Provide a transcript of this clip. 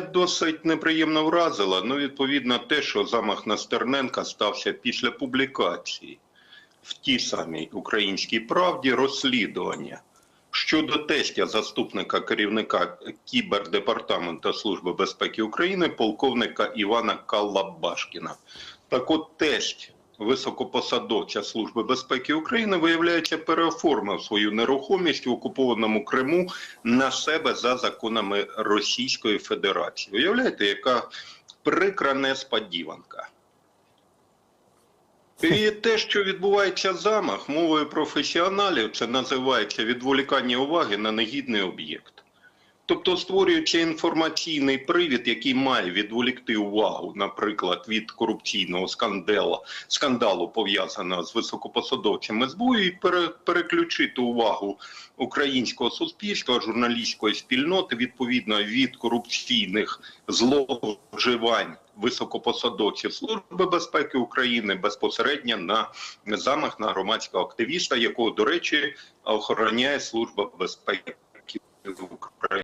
Досить неприємно вразило, ну, відповідно, те, що замах на Стерненка стався після публікації в тій самій українській правді розслідування щодо тестя заступника керівника кібердепартаменту Служби безпеки України полковника Івана Калабашкіна. Так от тесть високопосадовця Служби безпеки України, виявляється, переоформив свою нерухомість в окупованому Криму на себе за законами Російської Федерації. Уявляєте, яка прикра несподіванка. І те, що відбувається замах, мовою професіоналів, це називається відволікання уваги на негідний об'єкт. Тобто створюється інформаційний привід, який має відволікти увагу, наприклад, від корупційного скандалу, скандалу пов'язаного з високопосадовцями СБУ, і пере, переключити увагу українського суспільства, журналістської спільноти відповідно від корупційних зловживань високопосадовців Служби безпеки України безпосередньо на замах на громадського активіста, якого, до речі, охороняє Служба безпеки України.